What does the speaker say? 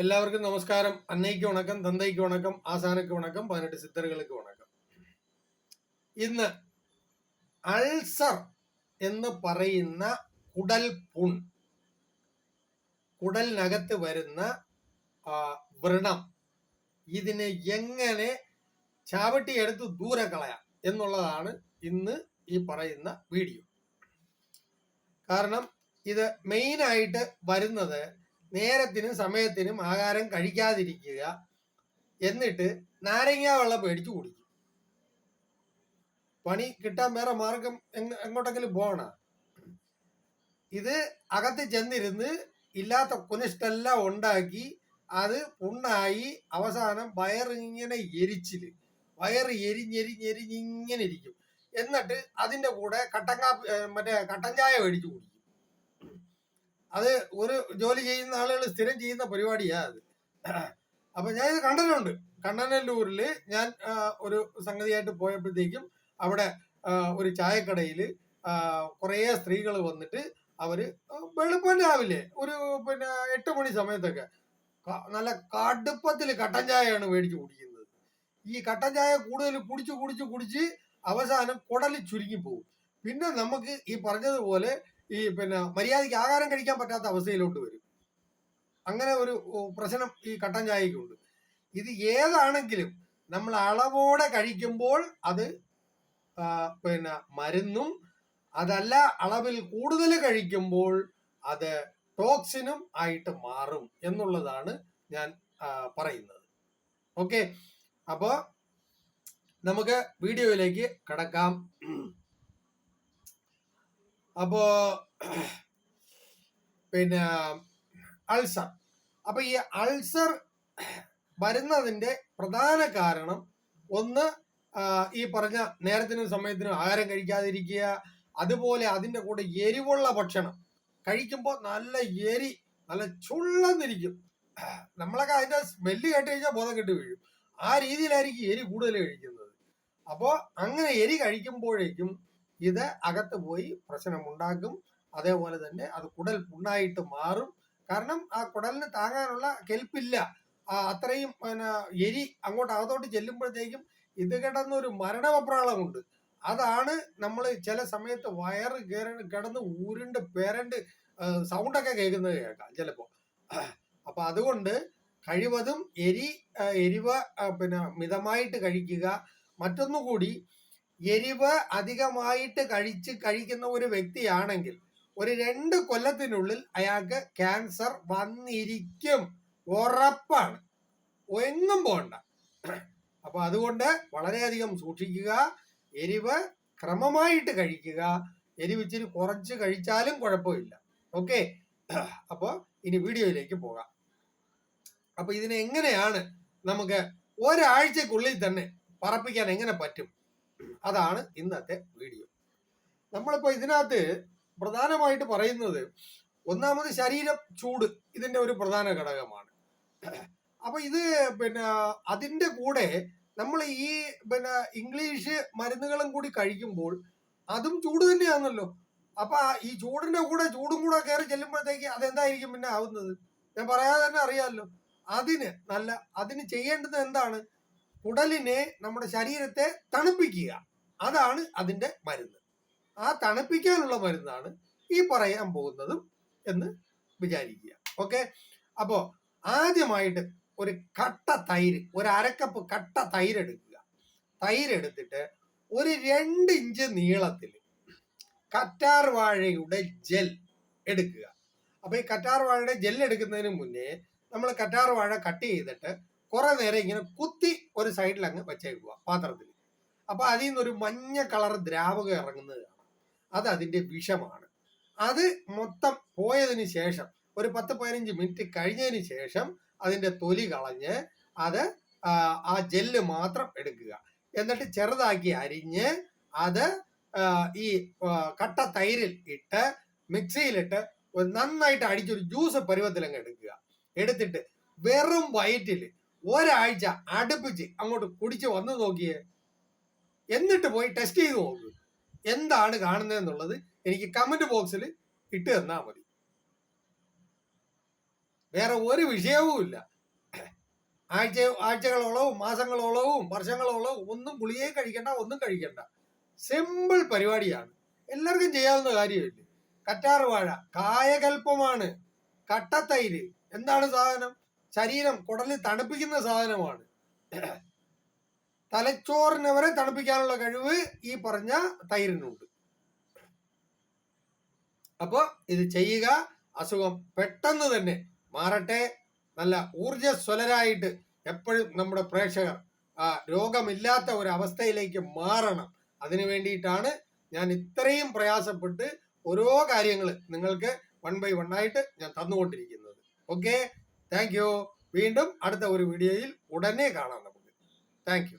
എല്ലാവർക്കും നമസ്കാരം. അന്നയ്ക്ക് വണക്കം തന്തയ്ക്ക് വണക്കം ആസാനക്ക് വണക്കം പതിനെട്ട് സിദ്ധറുകൾക്ക് വണക്കം. ഇന്ന് അൾസർ എന്ന് പറയുന്ന കുടൽ പുൺ കുടലിനകത്ത് വരുന്ന വ്രണം ഇതിനെ എങ്ങനെ ചാവട്ടിയെടുത്ത് ദൂരെ കളയാം എന്നുള്ളതാണ് ഇന്ന് ഈ പറയുന്ന വീഡിയോ. കാരണം ഇത് മെയിനായിട്ട് വരുന്നത് നേരത്തിനും സമയത്തിനും ആഹാരം കഴിക്കാതിരിക്കുക എന്നിട്ട് നാരങ്ങ വെള്ളം മേടിച്ചു കുടിക്കും. പണി കിട്ടാൻ വേറെ മാർഗം എങ്ങ- എങ്ങോട്ടെങ്കിലും പോകണ? ഇത് അകത്ത് ചെന്നിരുന്ന് ഇല്ലാത്ത കുനിഷ്ടെല്ലാം ഉണ്ടാക്കി അത് പുണ്ണായി അവസാനം വയറിങ്ങനെ എരിച്ചിൽ വയറ് എരിഞ്ഞെരിഞ്ഞെരിഞ്ഞിങ്ങനെ ഇരിക്കും. എന്നിട്ട് അതിന്റെ കൂടെ ഏ, മറ്റേ കട്ടൻ ചായ മേടിച്ചു കുടിക്കും. അത് ഒരു ജോലി ചെയ്യുന്ന ആളുകൾ സ്ഥിരം ചെയ്യുന്ന പരിപാടിയാ അത്. അപ്പൊ ഞാൻ ഇത് കണ്ടനുണ്ട് കണ്ണനല്ലൂരിൽ ഞാൻ ഒരു സംഗതിയായിട്ട് പോയപ്പോഴത്തേക്കും അവിടെ ഒരു ചായക്കടയിൽ കുറേ സ്ത്രീകൾ വന്നിട്ട് അവർ വെളുപ്പം രാവിലെ ഒരു പിന്നെ എട്ട് മണി സമയത്തൊക്കെ നല്ല കടുപ്പത്തിൽ കട്ടൻ ചായയാണ് മേടിച്ച് കുടിക്കുന്നത്. ഈ കട്ടൻ ചായ കൂടുതൽ കുടിച്ച് കുടിച്ച് കുടിച്ച് അവസാനം കുടൽ ചുരുങ്ങി പോകും. പിന്നെ നമുക്ക് ഈ പറഞ്ഞതുപോലെ ഈ പിന്നെ മര്യാദയ്ക്ക് ആഹാരം കഴിക്കാൻ പറ്റാത്ത അവസ്ഥയിലോട്ട് വരും. അങ്ങനെ ഒരു പ്രശ്നം ഈ കട്ടൻ ചായക്കുണ്ട് ഇത് ഏതാണെങ്കിലും നമ്മൾ അളവോടെ കഴിക്കുമ്പോൾ അത് പിന്നെ മരുന്നും അതല്ല അളവിൽ കൂടുതൽ കഴിക്കുമ്പോൾ അത് ടോക്സിനും ആയിട്ട് മാറും എന്നുള്ളതാണ് ഞാൻ പറയുന്നത്. ഓക്കെ? അപ്പോൾ നമുക്ക് വീഡിയോയിലേക്ക് കടക്കാം. അപ്പോ പിന്നെ അൾസർ. അപ്പൊ ഈ അൾസർ വരുന്നതിന്റെ പ്രധാന കാരണം ഒന്ന് ഈ പറഞ്ഞ നേരത്തിനും സമയത്തിനും ആഹാരം കഴിക്കാതിരിക്കുക അതുപോലെ അതിന്റെ കൂടെ എരിവുള്ള ഭക്ഷണം. കഴിക്കുമ്പോൾ നല്ല എരി നല്ല ചുള്ളന്നിരിക്കും. നമ്മളൊക്കെ അതിന്റെ സ്മെല്ല് കേട്ട് കഴിഞ്ഞാൽ ബോധം കെട്ട് വീഴും. ആ രീതിയിലായിരിക്കും എരി കൂടുതൽ കഴിക്കുന്നത്. അപ്പോൾ അങ്ങനെ എരി കഴിക്കുമ്പോഴേക്കും ഇത് അകത്ത് പോയി പ്രശ്നമുണ്ടാക്കും. അതേപോലെ തന്നെ അത് കുടൽ പുണ്ണായിട്ട് മാറും. കാരണം ആ കുടലിന് താങ്ങാനുള്ള കെൽപ്പില്ല. അത്രയും പിന്നെ എരി അങ്ങോട്ട് അകത്തോട്ട് ചെല്ലുമ്പോഴത്തേക്കും ഇത് കിടന്നൊരു മരണവപ്രാളമുണ്ട്. അതാണ് നമ്മൾ ചില സമയത്ത് വയറ് കയറി കിടന്ന് ഊരുണ്ട് പേരണ്ട് സൗണ്ടൊക്കെ കേൾക്കുന്നത് കേൾക്കാം ചിലപ്പോൾ അപ്പൊ അതുകൊണ്ട് കഴിവതും എരി എരിവ് പിന്നെ മിതമായിട്ട് കഴിക്കുക. മറ്റൊന്നുകൂടി എരിവ് അധികമായിട്ട് കഴിച്ച് കഴിക്കുന്ന ഒരു വ്യക്തിയാണെങ്കിൽ ഒരു രണ്ട് കൊല്ലത്തിനുള്ളിൽ അയാൾക്ക് ക്യാൻസർ വന്നിരിക്കും. ഉറപ്പാണ്. എങ്ങും പോണ്ട. അപ്പൊ അതുകൊണ്ട് വളരെയധികം സൂക്ഷിക്കുക. എരിവ് ക്രമമായിട്ട് കഴിക്കുക. എരിവ് ഇച്ചിരി കുറച്ച് കഴിച്ചാലും കുഴപ്പമില്ല. ഓക്കെ? അപ്പോൾ ഇനി വീഡിയോയിലേക്ക് പോകാം. അപ്പൊ ഇതിനെ എങ്ങനെയാണ് നമുക്ക് ഒരാഴ്ചക്കുള്ളിൽ തന്നെ പറപ്പിക്കാൻ എങ്ങനെ പറ്റും? അതാണ് ഇന്നത്തെ വീഡിയോ. നമ്മളിപ്പോ ഇതിനകത്ത് പ്രധാനമായിട്ട് പറയുന്നത് ഒന്നാമത് ശരീരം ചൂട് ഇതിന്റെ ഒരു പ്രധാന ഘടകമാണ്. അപ്പൊ ഇത് പിന്നെ അതിന്റെ കൂടെ നമ്മൾ ഈ പിന്നെ ഇംഗ്ലീഷ് മരുന്നുകളും കൂടി കഴിക്കുമ്പോൾ അതും ചൂട് തന്നെയാണല്ലോ. അപ്പൊ ഈ ചൂടിന്റെ കൂടെ ചൂടും കൂടെ കയറി ചെല്ലുമ്പോഴത്തേക്ക് അതെന്തായിരിക്കും പിന്നെ ആവുന്നത്? ഞാൻ പറയാതെ തന്നെ അറിയാമല്ലോ. അതിന് നല്ല അതിന് ചെയ്യേണ്ടത് എന്താണ്? കുടലിനെ നമ്മുടെ ശരീരത്തെ തണുപ്പിക്കുക. അതാണ് അതിന്റെ മരുന്ന്. ആ തണുപ്പിക്കാനുള്ള മരുന്നാണ് ഈ പറയാൻ പോകുന്നതും എന്ന് വിചാരിക്കുക. ഓക്കെ? അപ്പോ ആദ്യമായിട്ട് ഒരു കട്ട തൈര് ഒരു അരക്കപ്പ് കട്ട തൈര് എടുക്കുക തൈര് എടുത്തിട്ട് ഒരു രണ്ട് ഇഞ്ച് നീളത്തിൽ കറ്റാർ വാഴയുടെ ജെൽ എടുക്കുക. അപ്പൊ ഈ കറ്റാർ വാഴയുടെ ജെൽ എടുക്കുന്നതിന് മുന്നേ നമ്മൾ കറ്റാർ വാഴ കട്ട് ചെയ്തിട്ട് കുറെ നേരം ഇങ്ങനെ കുത്തി ഒരു സൈഡിൽ അങ്ങ് വെച്ചേക്കുക പാത്രത്തിൽ. അപ്പൊ അതിൽ നിന്നൊരു മഞ്ഞ കളർ ദ്രാവകം ഇറങ്ങുന്നത് കാണാം അത് അതിന്റെ വിഷമാണ്. അത് മൊത്തം പോയതിന് ശേഷം ഒരു പത്ത് പതിനഞ്ച് മിനിറ്റ് കഴിഞ്ഞതിന് ശേഷം അതിന്റെ തൊലി കളഞ്ഞ് അത് ആ, ജെല്ല് മാത്രം എടുക്കുക. എന്നിട്ട് ചെറുതാക്കി അരിഞ്ഞ് അത് ഈ കട്ട തൈരിൽ ഇട്ട് മിക്സിയിലിട്ട് ഒരു നന്നായിട്ട് അടിച്ചൊരു ജ്യൂസ് പരുവത്തിലങ്ങ് എടുക്കുക. എടുത്തിട്ട് വെറും വയറ്റിൽ ഒരാഴ്ച അടുപ്പിച്ച് അങ്ങോട്ട് കുടിച്ച് വന്നു നോക്കിയേ. എന്നിട്ട് പോയി ടെസ്റ്റ് ചെയ്ത് നോക്ക്. എന്താണ് കാണുന്നതെന്നുള്ളത് എനിക്ക് കമന്റ് ബോക്സിൽ ഇട്ട് തന്നാൽ മതി. വേറെ ഒരു വിഷയവുമില്ല ആഴ്ച ആഴ്ചകളോളവും മാസങ്ങളോളവും വർഷങ്ങളോളവും ഒന്നും ഗുളികയും കഴിക്കണ്ട ഒന്നും കഴിക്കണ്ട. സിമ്പിൾ പരിപാടിയാണ്. എല്ലാവർക്കും ചെയ്യാവുന്ന കാര്യമില്ല? കറ്റാർ വാഴ കായകൽപ്പമാണ് കട്ടത്തൈര് എന്താണ് സാധനം? ശരീരം കുടലിൽ തണുപ്പിക്കുന്ന സാധനമാണ്. തലച്ചോറിനെ വരെ തണുപ്പിക്കാനുള്ള കഴിവ് ഈ പറഞ്ഞ തൈരിനുണ്ട്. അപ്പോൾ ഇത് ചെയ്യുക അസുഖം പെട്ടെന്ന് തന്നെ മാറട്ടെ. നല്ല ഊർജസ്വലരായിട്ട് എപ്പോഴും നമ്മുടെ പ്രേക്ഷകർ ആ രോഗമില്ലാത്ത ഒരു അവസ്ഥയിലേക്ക് മാറണം. അതിനു വേണ്ടിയിട്ടാണ് ഞാൻ ഇത്രയും പ്രയാസപ്പെട്ട് ഓരോ കാര്യങ്ങൾ നിങ്ങൾക്ക് വൺ ബൈ വൺ ആയിട്ട് ഞാൻ തന്നുകൊണ്ടിരിക്കുന്നത്. ഓക്കെ താങ്ക് വീണ്ടും അടുത്ത ഒരു വീഡിയോയിൽ ഉടനെ കാണാം നമുക്ക്. താങ്ക്